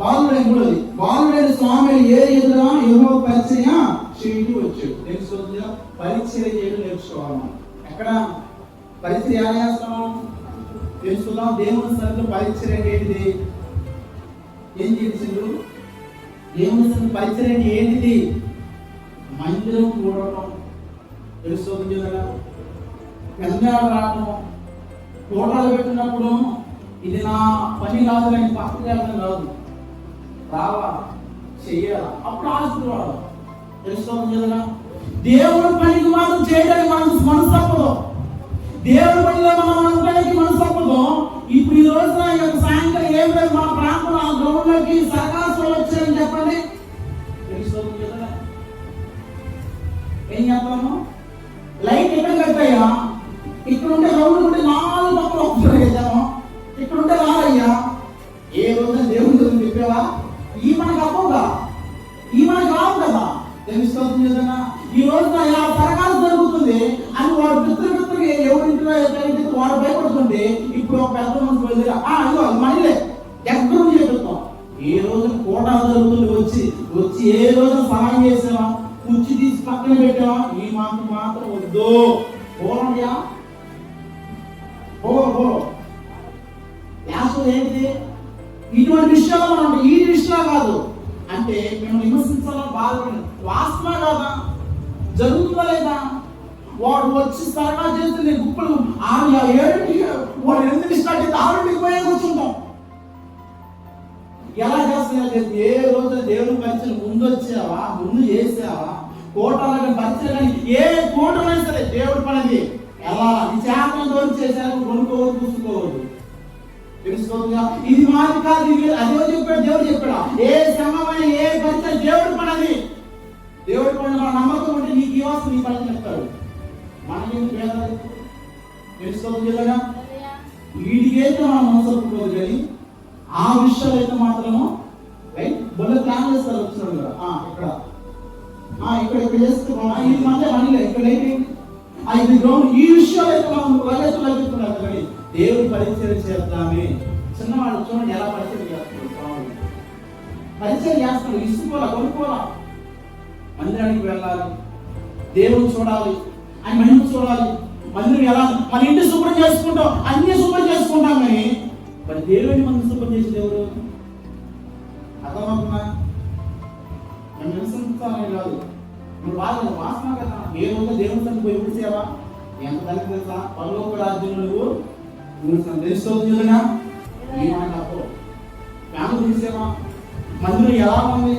బాలుడైన మూడోది బాలుడైన స్వామి ఏ ఎదురా ఏమో పరిచయ చేయటం వచ్చాడు. తెలుసుకోవద్దు పరిచయ చేయడం నేర్చుకోవాలి ఎక్కడ? పరిచయం ఎలా తెలుసుకుందాం దేవుని సన్నిధిలో పరిచయం ఏంటిది? ఏం చేసిండు? దేవుని సన్నిధి పరిచయం ఏంటిది? మందిరం కూడటం. తెలుసుకోవద్దు కదా పెద్ద రావడం తోటలు పెట్టినప్పుడు ఇది నా పని కాదు కానీ పక్కకి వెళ్ళడం కాదు రావా చెయ్యాలా? అప్పుడు ఆశీర్వాదం తెలుసుకోవాలి కదా? దేవుడు పనికి మాత్రం చేయడానికి మనసు మనసు తప్పదు. దేవుడి పనిలో మనం అనుకోవడానికి మనసు తప్పదు. ఇప్పుడు ఈ రోజున ఈ యొక్క సాయంత్రం ఏం లేదు మన ప్రాంతంలో ఆ గ్రౌండ్లోకి సర్కాసులు వచ్చారని చెప్పండి. తెలుసుకోవాలి కదా? ఏం చెప్పాము చెప్పావా ఈ మనకు అప్పుగా ఈ మనకు రావు కదా తెలుస్తుంది కదా ఈ రోజున ఇలా సరకాలు జరుగుతుంది. అని వాడు పిత్ర పిత్రకి ఎవరింటిలో జరిగితే వాడు భయపడుతుంది ఇప్పుడు ఒక పెద్ద మనిషి వెళ్ళి ఆ ఇదిగో అది మనలే. ఎక్కడ చెప్తాం. ఏ రోజున కోట జరుగుతుంది వచ్చి వచ్చి ఏ రోజున సహాయం చేసావా? కుర్చీ తీసి పక్కన పెట్టావా? ఈ మాకు మాత్రం వద్దు. పోరండియా పో పో ఇటువంటి విషయాలు మనం ఈ విషయాలు కాదు. అంటే మేము విమర్శించాలని బాధపడి వాస్తవా కాదా? జరుగుతుందా లేదా? వాడు వచ్చి సరగా చేస్తే నేను గుప్పలు ఆరు ఏడింటికి వాడు ఎనిమిది స్టార్ట్ అయితే ఆరింటికి పోయే కూర్చుంటాం. ఎలా చేస్తున్నా ఏ రోజు దేవుని పరిచయం ముందు వచ్చావా? ముందు చేసావా? కోటల పరిచయం కానీ ఏ కోటమైనా సరే దేవుడి పనిది ఎలా? నీ చేతన చేశారు కొనుక్కోవద్దు చూసుకోవద్దు తెలుసుకోవద్దుగా ఇది మాది కాదు ఇది అదే చెప్పాడు దేవుడు చెప్పాడు? ఏ శ్రమమైన ఏ పరిచయం దేవుడు పడది. దేవుడు పడిన మన నమ్మకం ఉంటే నీకు ఇవ్వాల్సి నీ పని చెప్తాడు. మనకి పేదలు తెలుసుకోవద్దు కదా? వీటికైతే మనం మనసొప్పుకోదు కానీ ఆ విషయాలు అయితే మాత్రము రైట్ బొల్ల ప్లాన్ చేస్తారు వచ్చాడు కదా? ఇక్కడ. ఇక్కడ ఇక్కడ చేస్తే బాగున్నా. ఇది మధ్య మనలే. ఇక్కడ ఏంటి? ఆ, ఇది గ్రౌండ్. ఈ విషయాలు అయితే మనం లగేజ్ లభిస్తున్నారు దేవుని దేవుడి పరిచయం చేద్దామే. చిన్నవాడు చూడండి ఎలా పరిచయం చేస్తున్నాడు స్వామి. పరిచయం చేస్తున్నాడు. ఇసుకోవాలా కొనుక్కోవాలా మందిరానికి వెళ్ళాలి. దేవుని చూడాలి. ఆయన మహిమ చూడాలి. మందిరం ఎలా? మన ఇంటి శుభ్రం చేసుకుంటాం. అన్ని శుభ్రం చేసుకుంటాం కానీ మరి దేవుని మనం శుభ్రం చేసేది ఎవరు? అర్థమవుతుందా? నన్ను విమర్శించాలని కాదు. నువ్వు బాగా వాసన కదా. ఏ రోజు దేవుని సన్నిధి పోయి సేవ ఎంత దానికి తెలుసా? పరలోక రాజ్యం నువ్వు తెలుసుకోవచ్చు కదా ఈ మాట చూసేవా మందిరం ఎలా ఉంది?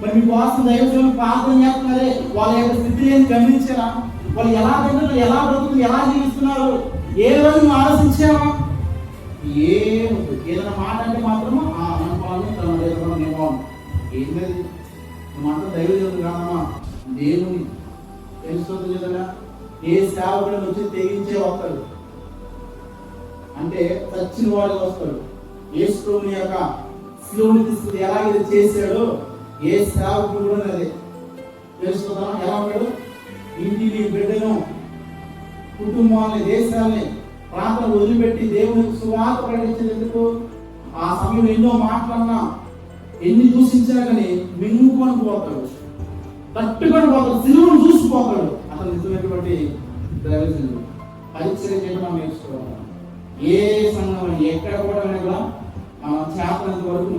మరి మీ కోసం దైవజనం ప్రార్థన చేస్తున్నారే? వాళ్ళ యొక్క స్థితి ఏం గమనించారా? వాళ్ళు ఎలా తింటారు ఎలా బ్రతుకుతున్నారు? ఎలా జీవిస్తున్నారు? ఏ రోజు నువ్వు ఆలోచించావా? ఏ ఏదైనా మాట అంటే మాత్రము ఆ పాలన తన దేవుడు బాగుంది ఏంటది మాత్రం దైవజనం కాదమ్మా. దేవుని. తెలుస్తుంది కదా? ఏ సేవకుడు వచ్చి తెగించే వస్తాడు అంటే చచ్చిన వాడు వస్తాడు. యేసుని యొక్క శిలువుని తీసుకుని ఎలాగైతే చేశాడో ఏ సేవకుడు కూడా అదే. తెలుసుకుందాం ఎలా ఉన్నాడు ఇంటిని బిడ్డను కుటుంబాన్ని దేశాన్ని ప్రాంతం వదిలిపెట్టి దేవునికి సువార్త ప్రకటించేందుకు ఆ సమయం ఎన్నో మాట్లాడినా ఎన్ని దూషించినా కానీ మింగుకొని పోతాడు. తట్టుకొని పోతాడు. సిలువను చూసిపోతాడు అతను నిజమైనటువంటి దైవజనుడు. పరిచయం చేయడం నేర్చుకోవాలి. ఏ సంఘం ఎక్కడ కూడా కూడా మనం చేతనంత వరకు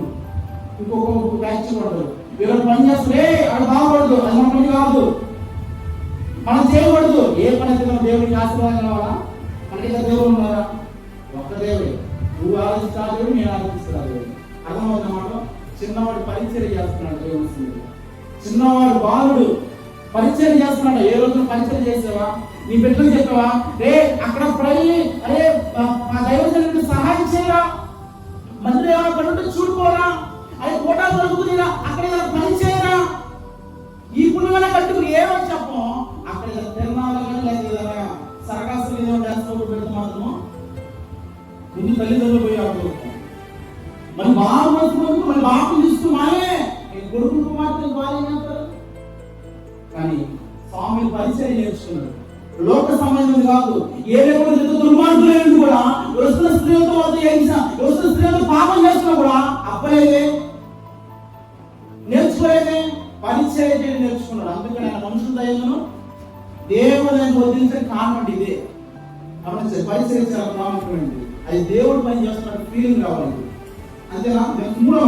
ఇంకొక బ్యాచ్ పడదు ఎవరు పని చేస్తే అది బాగుపడదు అది మన పని కాదు. మనం చేయకూడదు ఏ పని అయితే దేవుడికి ఆశీర్వాదం కావాలా? మనకి దేవుడు ఉన్నారా ఒక్క దేవుడే. నువ్వు ఆలోచిస్తా దేవుడు నేను ఆలోచిస్తా దేవుడు? అర్థమవుతున్నమాట చిన్నవాడు పరిచయం చేస్తున్నాడు దేవుడు చిన్నవాడు బాలుడు. పరిచయం చేస్తున్నాడు ఏ రోజు పరిచయం చేసావా? నీ బిడ్డలు చెప్పావా? రే అక్కడ ప్రై అరే మా- మా దైవజనుడికి సహాయం చేయరా? మందిరం ఏమైనా పని ఉంటే చూడుకోరా? అదే కోటా దొరుకుతుందిరా అక్కడ ఏదైనా పని చేయరా? ఈ పుణ్యమైన కట్టుకుని ఏమని చెప్పం? అక్కడ ఏదైనా తిరణాలు కానీ లేదా ఏదైనా సరకాసులు ఏదో డ్యాన్స్ పెడితే మాత్రము ఎన్ని తల్లిదండ్రులు పోయి ఆడుకోవచ్చు మరి బాగా మరి బాగా కాదు. ఏ లేకుండా దుర్మార్గులు దుర్మార్గులైన కూడా వస్తున్న స్త్రీలతో వాళ్ళతో చేయించిన వస్తున్న స్త్రీలతో పాపం చేస్తున్నా కూడా అప్పలేదే నేర్చుకోలేదే పరిచయం నేర్చుకున్నాడు. అందుకని ఆయన మనుషులు దయను దేవుడు వదిలించే కారణం ఇదే. గమనించాలి పరిచయం చాలా ప్రాముఖ్యమైనది అది దేవుడు పని చేస్తున్న ఫీలింగ్ రావాలి అంతేనా? మూడో